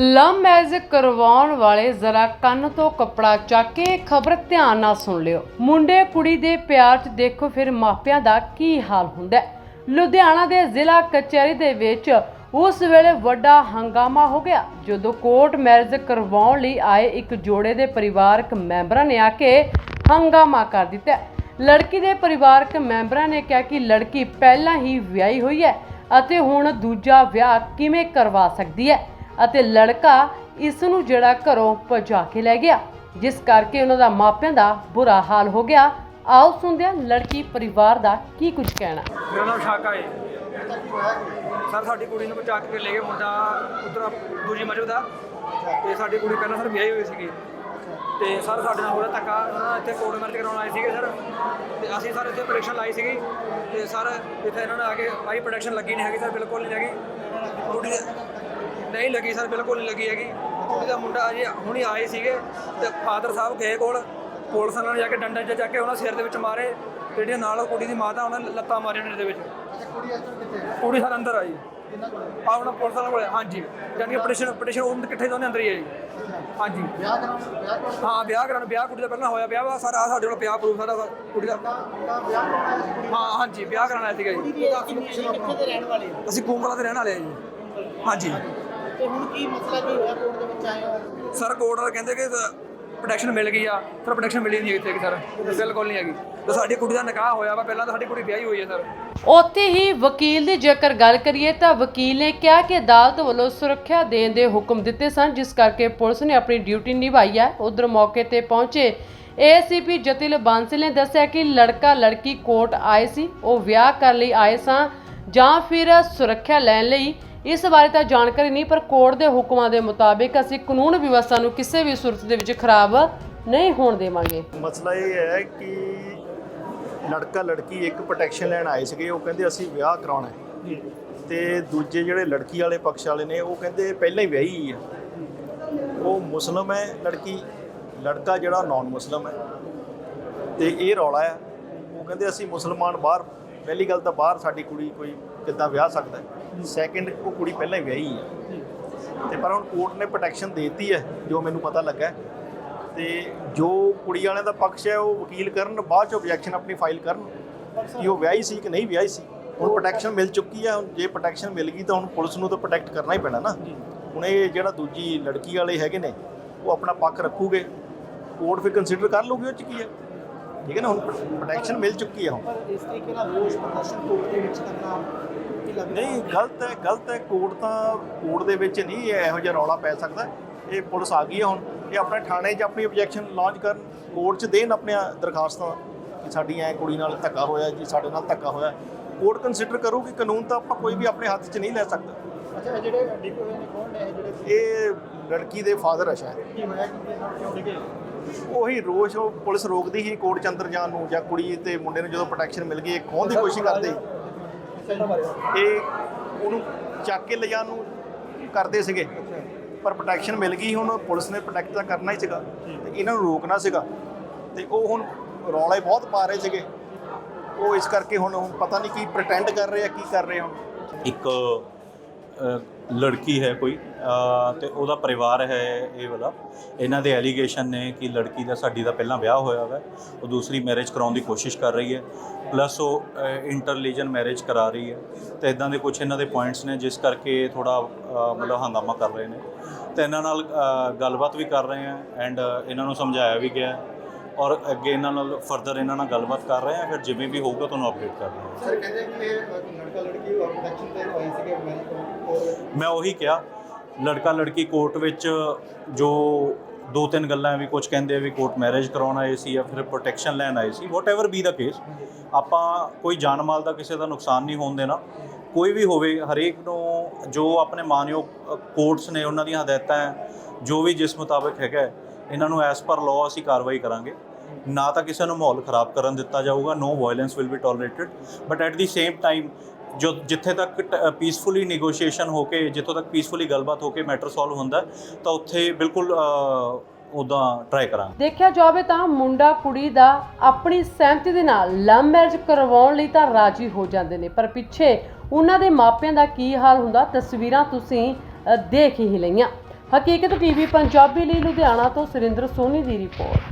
Love marriage ਕਰਵਾਉਣ ਵਾਲੇ ਜ਼ਰਾ ਕੰਨ ਤੋਂ ਕੱਪੜਾ ਚੱਕ ਕੇ ਖਬਰ ਧਿਆਨ ਨਾਲ ਸੁਣ ਲਿਓ। ਮੁੰਡੇ ਕੁੜੀ ਦੇ ਪਿਆਰ 'ਚ ਦੇਖੋ ਫਿਰ ਮਾਪਿਆਂ ਦਾ ਕੀ ਹਾਲ ਹੁੰਦਾ ਲੁਧਿਆਣਾ ਦੇ ਜ਼ਿਲ੍ਹਾ ਕਚਹਿਰੀ ਦੇ ਵਿੱਚ ਉਸ ਵੇਲੇ ਵੱਡਾ ਹੰਗਾਮਾ ਹੋ ਗਿਆ, ਜਦੋਂ ਕੋਰਟ ਮੈਰਿਜ ਕਰਵਾਉਣ ਲਈ ਆਏ ਇੱਕ ਜੋੜੇ ਦੇ ਪਰਿਵਾਰਕ ਮੈਂਬਰਾਂ ਨੇ ਆ ਕੇ ਹੰਗਾਮਾ ਕਰ ਦਿੱਤਾ ਲੜਕੀ ਦੇ ਪਰਿਵਾਰਕ ਮੈਂਬਰਾਂ ਨੇ ਕਿਹਾ ਕਿ ਲੜਕੀ ਪਹਿਲਾਂ ਹੀ ਵਿਆਹੀ ਹੋਈ ਹੈ ਅਤੇ ਹੁਣ ਦੂਜਾ ਵਿਆਹ ਕਿਵੇਂ ਕਰਵਾ ਸਕਦੀ ਹੈ। ਅਤੇ ਲੜਕਾ ਇਸ ਨੂੰ ਜਿਹੜਾ ਘਰੋਂ ਭਜਾ ਕੇ ਲੈ ਗਿਆ, ਜਿਸ ਕਰਕੇ ਉਹਨਾਂ ਦਾ ਮਾਪਿਆਂ ਦਾ ਬੁਰਾ ਹਾਲ ਹੋ ਗਿਆ। ਆਓ ਸੁਣਦੇ ਹਾਂ ਲੜਕੀ ਪਰਿਵਾਰ ਦਾ ਕੀ ਕੁਝ ਕਹਿਣਾ। ਮੇਰਾ ਨਾਮ ਸ਼ਾਕਾ ਹੈ। ਸਰ, ਸਾਡੀ ਕੁੜੀ ਨੂੰ ਬਚਾ ਕੇ ਲੈ ਗਏ ਮੁੰਡਾ ਉਧਰ ਦੂਜੀ ਮਜਬ ਦਾ। ਤੇ ਸਾਡੀ ਕੁੜੀ ਪਹਿਲਾਂ ਸਰ ਵਿਆਹੀ ਹੋਈ ਸੀਗੀ। ਤੇ ਸਰ, ਸਾਡੇ ਨਾਲ ਹੋ ਰਿਹਾ ਧੱਕਾ। ਉਹਨਾਂ ਇੱਥੇ ਕੋਰਟ ਮੈਰਿਜ ਕਰਾਉਣ ਆਏ ਸੀਗੇ ਸਰ। ਤੇ ਅਸੀਂ ਸਰ ਇੱਥੇ ਪ੍ਰੋਡਕਸ਼ਨ ਲਾਈ ਸੀਗੀ। ਤੇ ਸਰ, ਇੱਥੇ ਇਹਨਾਂ ਨੇ ਆ ਕੇ ਭਾਈ ਪ੍ਰੋਡਕਸ਼ਨ ਲੱਗੀ ਨਹੀਂ ਹੈਗੀ ਸਰ, ਬਿਲਕੁਲ ਨਹੀਂ ਹੈਗੀ। ਕੁੜੀ ਨਹੀਂ ਲੱਗੀ ਸਰ ਬਿਲਕੁਲ ਨਹੀਂ ਲੱਗੀ ਹੈਗੀ। ਕੁੜੀ ਦਾ ਮੁੰਡਾ ਅਜੇ ਹੁਣੀ ਆਏ ਸੀਗੇ ਤੇ ਫਾਦਰ ਸਾਹਿਬ ਗਏ ਕੋਲ। ਪੁਲਿਸ ਵਾਲਿਆਂ ਨੇ ਜਾ ਕੇ ਡੰਡਾ ਚ ਚੱਕ ਕੇ ਉਹਨਾਂ ਸਿਰ ਦੇ ਵਿੱਚ ਮਾਰੇ। ਜਿਹੜੀਆਂ ਨਾਲ ਕੁੜੀ ਦੀ ਮਾਤਾ ਉਹਨਾਂ ਨੇ ਲੱਤਾਂ ਮਾਰੀਆਂ ਨੇ ਇਹਦੇ ਵਿੱਚ। ਕੁੜੀ ਸਰ ਅੰਦਰ ਆਈ ਆ ਉਹਨਾਂ ਪੁਲਿਸ ਵਾਲਿਆਂ ਕੋਲੇ ਹਾਂਜੀ। ਜਾਨੀ ਪਟੀਸ਼ਨ ਪਟੀਸ਼ਨ ਉਹ ਕਿੱਥੇ ਦੋਨੇ ਅੰਦਰ ਹੀ ਹੈ ਜੀ। ਹਾਂਜੀ। ਹਾਂ ਵਿਆਹ ਕਰਾਉਣ ਵਿਆਹ ਕੁੜੀ ਦਾ ਪਹਿਲਾਂ ਹੋਇਆ ਵਿਆਹ ਵਾ ਸਾਰਾ ਆਹ ਸਾਡੇ ਕੋਲ ਪਿਆ ਪ੍ਰੂਫ ਸਾਰਾ ਕੁੜੀ ਦਾ। ਹਾਂ ਹਾਂਜੀ ਵਿਆਹ ਕਰਾਉਣਾ ਆਇਆ ਸੀਗਾ ਜੀ। ਕਿੱਥੇ ਦੇ ਰਹਿਣ ਵਾਲੇ ਹੋ? ਅਸੀਂ ਕੂੰਗਲਾ ਦੇ ਰਹਿਣ ਵਾਲੇ ਆ ਜੀ। ਹਾਂਜੀ। ਤੇ ਹੁਣ ਕੀ ਮਸਲਾ ਕੀ ਹੋਇਆ ਕੋਰਟ ਦੇ ਵਿੱਚ ਆਏ ਹੋ? ਸਰ ਕੋਰਟ ਵਾਲੇ ਕਹਿੰਦੇ ਕਿ ਪ੍ਰੋਟੈਕਸ਼ਨ ਮਿਲ ਗਈ ਆ। ਸਰ ਪ੍ਰੋਟੈਕਸ਼ਨ ਮਿਲੀ ਨਹੀਂ ਇੱਥੇ ਕਿ ਸਰ। ਬਿਲਕੁਲ ਨਹੀਂ ਹੈਗੀ। ਤੇ ਸਾਡੀ ਕੁੜੀ ਦਾ ਨਿਕਾਹ ਹੋਇਆ ਵਾ ਪਹਿਲਾਂ ਤਾਂ ਸਾਡੀ ਕੁੜੀ ਵਿਆਹੀ ਹੋਈ ਹੈ ਸਰ। ਉੱਥੇ ਹੀ ਵਕੀਲ ਦੀ ਜੇਕਰ ਗੱਲ ਕਰੀਏ ਤਾਂ ਵਕੀਲ ਨੇ ਕਿਹਾ ਕਿ ਅਦਾਲਤ ਵੱਲੋਂ ਸੁਰੱਖਿਆ ਦੇਣ ਦੇ ਹੁਕਮ ਦਿੱਤੇ ਸਨ ਜਿਸ ਕਰਕੇ ਪੁਲਿਸ ਨੇ ਆਪਣੀ ਡਿਊਟੀ ਨਿਭਾਈ ਹੈ। ਉਧਰ ਮੌਕੇ ਤੇ ਪਹੁੰਚੇ ਏਸੀਪੀ ਜਤਿਲ ਬਾਂਸਲ ਨੇ ਦੱਸਿਆ ਕਿ ਲੜਕਾ ਲੜਕੀ ਕੋਰਟ ਆਏ ਸੀ ਉਹ ਵਿਆਹ ਕਰਨ ਲਈ ਆਏ ਸਾਂ ਜਾਂ ਫਿਰ ਸੁਰੱਖਿਆ ਲੈਣ ਲਈ। ਇਸ ਬਾਰੇ ਤਾਂ ਜਾਣਕਾਰੀ ਨਹੀਂ, ਪਰ ਕੋਰਟ ਦੇ ਹੁਕਮਾਂ ਦੇ ਮੁਤਾਬਿਕ ਅਸੀਂ ਕਾਨੂੰਨ ਵਿਵਸਥਾ ਨੂੰ ਕਿਸੇ ਵੀ ਸੂਰਤ ਦੇ ਵਿੱਚ ਖਰਾਬ ਨਹੀਂ ਹੋਣ ਦੇਵਾਂਗੇ। ਮਸਲਾ ਇਹ ਹੈ ਕਿ ਲੜਕਾ ਲੜਕੀ ਇੱਕ ਪ੍ਰੋਟੈਕਸ਼ਨ ਲੈਣ ਆਏ ਸੀਗੇ, ਉਹ ਕਹਿੰਦੇ ਅਸੀਂ ਵਿਆਹ ਕਰਾਉਣਾ ਹੈ। ਤੇ ਦੂਜੇ ਜਿਹੜੇ ਲੜਕੀ ਵਾਲੇ ਪਕਸ਼ ਵਾਲੇ ਨੇ, ਉਹ ਕਹਿੰਦੇ ਪਹਿਲਾਂ ਹੀ ਵਿਆਹੀ ਹੈ। ਉਹ ਮੁਸਲਮ ਹੈ ਲੜਕੀ, ਲੜਕਾ ਜਿਹੜਾ ਨਾਨ ਮੁਸਲਮ ਹੈ। ਤੇ ਇਹ ਰੌਲਾ ਹੈ, ਉਹ ਕਹਿੰਦੇ ਅਸੀਂ ਮੁਸਲਮਾਨ ਬਾਹਰ, ਪਹਿਲੀ ਗੱਲ ਤਾਂ ਬਾਹਰ ਸਾਡੀ ਕੁੜੀ ਕੋਈ ਕਿੱਦਾਂ ਵਿਆਹ ਸਕਦਾ ਹੈ। ਸੈਕਿੰਡ ਉਹ ਕੁੜੀ ਪਹਿਲਾਂ ਹੀ ਵਿਆਹੀ ਹੈ ਤੇ ਪਰ ਹੁਣ ਕੋਰਟ ਨੇ ਪ੍ਰੋਟੈਕਸ਼ਨ ਦੇਤੀ ਹੈ ਜੋ ਮੈਨੂੰ ਪਤਾ ਲੱਗਾ। ਹੈ। ਤੇ ਜੋ ਕੁੜੀ ਵਾਲਿਆਂ ਦਾ ਪਕਸ਼ ਹੈ ਉਹ ਵਕੀਲ ਕਰਨ, ਬਾਅਦ ਚ ਆਬਜੈਕਸ਼ਨ ਆਪਣੀ ਫਾਈਲ ਕਰਨ ਕਿ ਉਹ ਵਿਆਹੀ ਸੀ ਕਿ ਨਹੀਂ ਵਿਆਹੀ ਸੀ। ਹੁਣ ਪ੍ਰੋਟੈਕਸ਼ਨ ਮਿਲ ਚੁੱਕੀ ਹੈ ਹੁਣ ਜੇ ਪ੍ਰੋਟੈਕਸ਼ਨ ਮਿਲ ਗਈ ਤਾਂ ਹੁਣ ਪੁਲਿਸ ਨੂੰ ਤਾਂ ਪ੍ਰੋਟੈਕਟ ਕਰਨਾ ਹੀ ਪੈਣਾ ਨਾ। ਹੁਣ ਇਹ ਜਿਹੜਾ ਦੂਜੀ ਲੜਕੀ ਵਾਲੇ ਹੈਗੇ ਨੇ, ਉਹ ਆਪਣਾ ਪੱਖ ਰੱਖੂਗੇ। ਕੋਰਟ ਫਿਰ ਕੰਸੀਡਰ ਕਰ ਲੂਗੀ ਉਹ ਚ ਕੀ ਹੈ ਠੀਕ ਹੈ ਨਾ ਹੁਣ ਪ੍ਰੋਟੈਕਸ਼ਨ ਮਿਲ ਚੁੱਕੀ ਹੈ ਹੁਣ। ਇਸ ਤਰੀਕੇ ਨਾਲ ਰੋਸ ਪ੍ਰਦਰਸ਼ਨ ਕੋਰਟ ਦੇ ਵਿੱਚ ਕਰਨਾ ਕੀ ਲੱਗਦਾ? ਨਹੀਂ ਗਲਤ ਹੈ ਗਲਤ ਹੈ। ਕੋਰਟ ਤਾਂ ਕੋਰਟ ਦੇ ਵਿੱਚ ਨਹੀਂ ਇਹ ਇਹੋ ਜਿਹਾ ਰੌਲਾ ਪੈ ਸਕਦਾ। ਇਹ ਪੁਲਿਸ ਆ ਗਈ ਹੈ ਹੁਣ। ਇਹ ਆਪਣੇ ਥਾਣੇ 'ਚ ਆਪਣੀ ਆਬਜੈਕਸ਼ਨ ਲਾਂਚ ਕਰਨ ਕੋਰਟ 'ਚ ਦੇਣ ਆਪਣੀਆਂ ਦਰਖਾਸਤਾਂ ਕਿ ਸਾਡੀ ਐ ਕੁੜੀ ਨਾਲ ਧੱਕਾ ਹੋਇਆ ਜੀ ਸਾਡੇ ਨਾਲ ਧੱਕਾ ਹੋਇਆ। ਕੋਰਟ ਕੰਸੀਡਰ ਕਰੂਗੀ ਕਾਨੂੰਨ ਤਾਂ ਆਪਾਂ ਕੋਈ ਵੀ ਆਪਣੇ ਹੱਥ 'ਚ ਨਹੀਂ ਲੈ ਸਕਦਾ। ਅੱਛਾ ਇਹ ਜਿਹੜੇ ਡਿਪੋ ਨੇ ਕੌਣ ਨੇ? ਇਹ ਜਿਹੜੇ ਇਹ ਲੜਕੀ ਦੇ ਫਾਦਰ ਆ ਸ਼ਾਇਦ। ਕੀ ਹੋਇਆ? ਕਿ ਕਿਉਂ ਡਿਗੇ ਉਹੀ ਰੋਸ਼ ਉਹ ਪੁਲਿਸ ਰੋਕਦੀ ਸੀ ਕੋਟ ਚੰਦਰ ਅੰਦਰ ਜਾਣ ਨੂੰ ਜਾਂ ਕੁੜੀ ਤੇ ਮੁੰਡੇ ਨੂੰ ਜਦੋਂ ਪ੍ਰੋਟੈਕਸ਼ਨ ਮਿਲ ਗਈ, ਇਹ ਖੋਹਣ ਦੀ ਕੋਸ਼ਿਸ਼ ਕਰਦੇ ਇਹ ਉਹਨੂੰ ਚੱਕ ਕੇ ਲਿਜਾਣ ਨੂੰ ਕਰਦੇ ਸੀਗੇ। ਪਰ ਪ੍ਰੋਟੈਕਸ਼ਨ ਮਿਲ ਗਈ, ਹੁਣ ਪੁਲਿਸ ਨੇ ਪ੍ਰੋਟੈਕਟ ਤਾਂ ਕਰਨਾ ਹੀ ਸੀਗਾ ਤੇ ਇਹਨਾਂ ਨੂੰ ਰੋਕਣਾ ਸੀਗਾ। ਤੇ ਉਹ ਹੁਣ ਰੌਲਾ ਹੀ ਬਹੁਤ ਪਾ ਰਹੇ ਸੀਗੇ। ਉਹ ਇਸ ਕਰਕੇ ਹੁਣ ਪਤਾ ਨਹੀਂ ਕੀ ਪ੍ਰਟੈਂਡ ਕਰ ਰਹੇ ਆ, ਕੀ ਕਰ ਰਹੇ ਹੁਣ। ਇੱਕ ਲੜਕੀ ਹੈ ਕੋਈ। ਤੇ ਉਹਦਾ ਪਰਿਵਾਰ ਹੈ ਇਹ ਵਾਲਾ। ਇਹਨਾਂ ਦੇ ਐਲੀਗੇਸ਼ਨ ਨੇ ਕਿ ਲੜਕੀ ਦਾ ਸਾਡੀ ਦਾ ਪਹਿਲਾਂ ਵਿਆਹ ਹੋਇਆ ਹੋਇਆ। ਉਹ ਦੂਸਰੀ ਮੈਰਿਜ ਕਰਾਉਣ ਦੀ ਕੋਸ਼ਿਸ਼ ਕਰ ਰਹੀ ਹੈ ਪਲੱਸ ਉਹ ਇੰਟਰਲੀਜਨ ਮੈਰਿਜ ਕਰਾ ਰਹੀ ਹੈ। ਤੇ ਇਦਾਂ ਦੇ ਕੁਝ ਇਹਨਾਂ ਦੇ ਪੁਆਇੰਟਸ ਨੇ ਜਿਸ ਕਰਕੇ ਥੋੜਾ ਮਤਲਬ ਹੰਗਾਮਾ ਕਰ ਰਹੇ ਨੇ। ਤੇ ਇਹਨਾਂ ਨਾਲ ਗੱਲਬਾਤ ਵੀ ਕਰ ਰਹੇ ਆ ਐਂਡ ਇਹਨਾਂ ਨੂੰ ਸਮਝਾਇਆ ਵੀ ਗਿਆ। ਔਰ ਅੱਗੇ ਇਹਨਾਂ ਨਾਲ ਫਰਦਰ ਇਹਨਾਂ ਨਾਲ ਗੱਲਬਾਤ ਕਰ ਰਹੇ ਆ ਫਿਰ ਜਿਵੇਂ ਵੀ ਹੋਊਗਾ ਤੁਹਾਨੂੰ ਅਪਡੇਟ ਕਰ ਦਾਂਗੇ ਸਰ ਕਹਿੰਦੇ ਕਿ ਇਹ ਲੜਕਾ ਲੜਕੀ ਪ੍ਰੋਟੈਕਸ਼ਨ ਤੇ ਹੋਈ ਸੀਗੇ ਮੈਂ ਮੈਂ ਉਹੀ ਕਿਹਾ ਲੜਕਾ ਲੜਕੀ ਕੋਰਟ ਵਿੱਚ ਜੋ ਦੋ ਤਿੰਨ ਗੱਲਾਂ ਵੀ ਕੁਝ ਕਹਿੰਦੇ ਵੀ ਕੋਰਟ ਮੈਰਿਜ ਕਰਾਉਣ ਆਏ ਸੀ ਜਾਂ ਫਿਰ ਪ੍ਰੋਟੈਕਸ਼ਨ ਲੈਣ ਆਏ ਸੀ ਵਾਟ ਬੀ ਦਾ ਕੇਸ ਆਪਾਂ ਕੋਈ ਜਾਨ ਮਾਲ ਦਾ ਕਿਸੇ ਦਾ ਨੁਕਸਾਨ ਨਹੀਂ ਹੋਣ ਦੇਣਾ। ਕੋਈ ਵੀ ਹੋਵੇ, ਹਰੇਕ ਨੂੰ ਜੋ ਆਪਣੇ ਮਾਨਯੋਗ ਕੋਰਟਸ ਨੇ ਉਹਨਾਂ ਦੀਆਂ ਹਦਾਇਤਾਂ, ਜੋ ਵੀ ਜਿਸ ਮੁਤਾਬਕ ਹੈਗਾ, ਇਹਨਾਂ ਨੂੰ ਐਸ ਪਰ ਲਾਅ ਅਸੀਂ ਕਾਰਵਾਈ ਕਰਾਂਗੇ। ਨਾ ਤਾਂ ਕਿਸੇ ਨੂੰ ਮਾਹੌਲ ਖਰਾਬ ਕਰਨ ਦਿੱਤਾ ਜਾਊਗਾ no violence will be tolerated but at the same time ਜੋ ਜਿੱਥੇ ਤੱਕ ਪੀਸਫੁਲੀ ਨੈਗੋਸ਼ੀਏਸ਼ਨ ਹੋ ਕੇ, ਜਿੱਥੋਂ ਤੱਕ ਪੀਸਫੁਲੀ ਗੱਲਬਾਤ ਹੋ ਕੇ ਮੈਟਰ ਸੋਲਵ ਹੁੰਦਾ, ਤਾਂ ਉੱਥੇ ਬਿਲਕੁਲ ਉਦਾਂ ਟਰਾਈ ਕਰਾਂਗੇ। ਦੇਖਿਆ ਜਾਵੇ ਤਾਂ ਮੁੰਡਾ ਕੁੜੀ ਦਾ ਆਪਣੀ ਸਹਿਮਤੀ ਦੇ ਨਾਲ ਲਵ ਮੈਰਿਜ ਕਰਵਾਉਣ ਲਈ ਤਾਂ ਰਾਜੀ ਹੋ ਜਾਂਦੇ ਨੇ, ਪਰ ਪਿੱਛੇ ਉਹਨਾਂ ਦੇ ਮਾਪਿਆਂ ਦਾ ਕੀ ਹਾਲ ਹੁੰਦਾ, ਤਸਵੀਰਾਂ ਤੁਸੀਂ ਦੇਖ ਹੀ ਲਈਆਂ। ਹਕੀਕਤ ਟੀਵੀ ਪੰਜਾਬੀ ਲਈ ਲੁਧਿਆਣਾ ਤੋਂ ਸੁਰਿੰਦਰ ਸੋਨੀ ਦੀ ਰਿਪੋਰਟ।